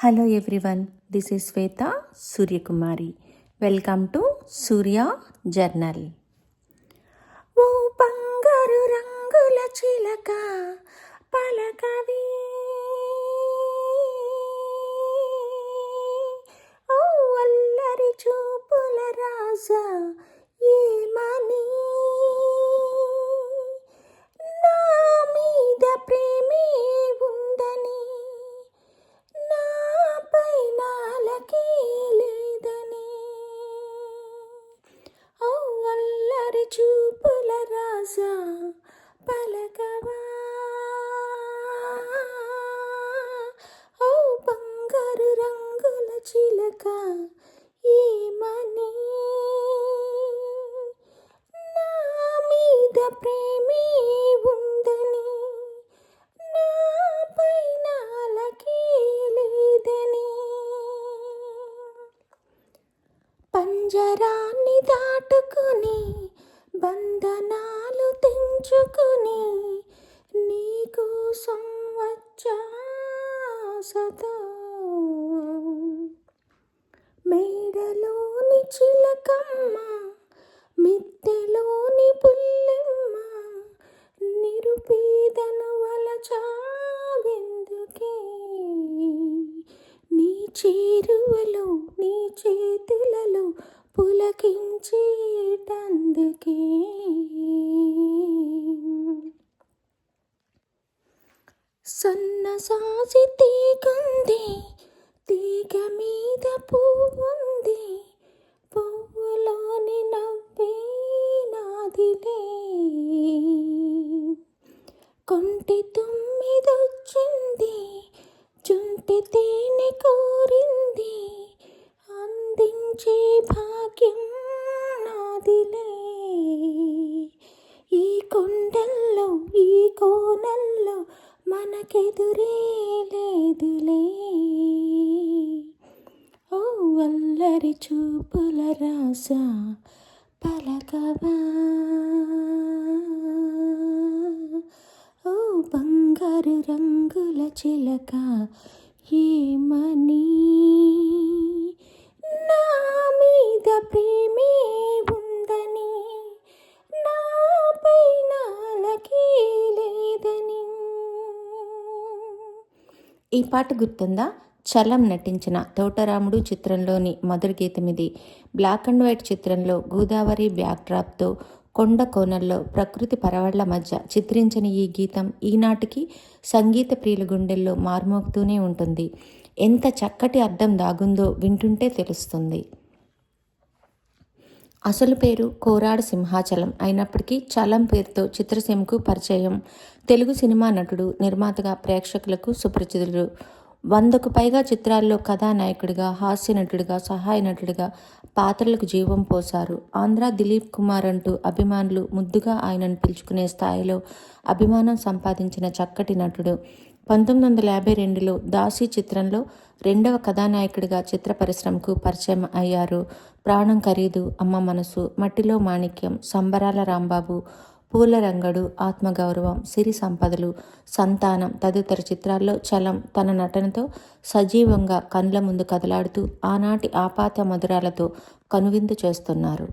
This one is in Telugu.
Hello everyone this is Shweta Suryakumari welcome to Surya journal ఓ బంగారు రంగుల చిలక పలకవి ఏమని? నా మీద ప్రేమే ఉందని నా పైన లేదని. పంజరాన్ని దాటుకుని బంధనాలు తెంచుకుని నీకోసం వచ్చా సదా. చిలకమ్మ మిద్దెలోని పుల్లెమ్మ నిరుపేదను వలచావెందుకే? నీ చేరువలో నీ చేతులలో పులకించేటందుకే సన్నసాసి తీగంది తీగ మీద పువ్వుంది పువ్వులోని నవ్వే నాదిలే కొంటి తుమ్మిదొచ్చింది చుంటి తేనె కోరింది అందించే భాగ్యం నాదిలే. ఈ కొండల్లో ఈ కోనల్లో మనకెదురే లేదులే ఓ అందరి చూపుల రాసా పలకవా? ఓ బంగారు రంగుల చిలక ఏమని నా మీద ప్రేమే ఉందని నాపై నాలకి లేదని. ఈ పాట గుర్తుందా? చలం నటించిన తోటరాముడు చిత్రంలోని మధుర గీతమిది బ్లాక్ అండ్ వైట్ చిత్రంలో గోదావరి బ్యాక్డ్రాప్తో కొండ కోనల్లో ప్రకృతి పరవళ్ళ మధ్య చిత్రించిన ఈ గీతం ఈనాటికి సంగీత ప్రియుల గుండెల్లో మార్మోగుతూనే ఉంటుంది. ఎంత చక్కటి అర్థం దాగుందో వింటుంటే తెలుస్తుంది. అసలు పేరు కోరాడు సింహాచలం అయినప్పటికీ చలం పేరుతో చిత్రసీమకు పరిచయం. తెలుగు సినిమా నటుడు నిర్మాతగా ప్రేక్షకులకు సుపరిచితుడు వందకు పైగా చిత్రాల్లో కథానాయకుడిగా హాస్య నటుడిగా సహాయ నటుడిగా పాత్రలకు జీవం పోశారు. ఆంధ్ర దిలీప్ కుమార్ అంటూ అభిమానులు ముద్దుగా ఆయనను పిలుచుకునే స్థాయిలో అభిమానం సంపాదించిన చక్కటి నటుడు. పంతొమ్మిది వందల యాభై రెండులో దాసి చిత్రంలో రెండవ కథానాయకుడిగా చిత్ర పరిశ్రమకు పరిచయం అయ్యారు. ప్రాణం ఖరీదు అమ్మ మనసు మట్టిలో మాణిక్యం సంబరాల రాంబాబు పూల రంగడు ఆత్మగౌరవం సిరి సంపదలు సంతానం తదితర చిత్రాల్లో చలం తన నటనతో సజీవంగా కండ్ల ముందు కదలాడుతూ ఆనాటి ఆపాత మధురాలతో కనువిందు చేస్తున్నారు.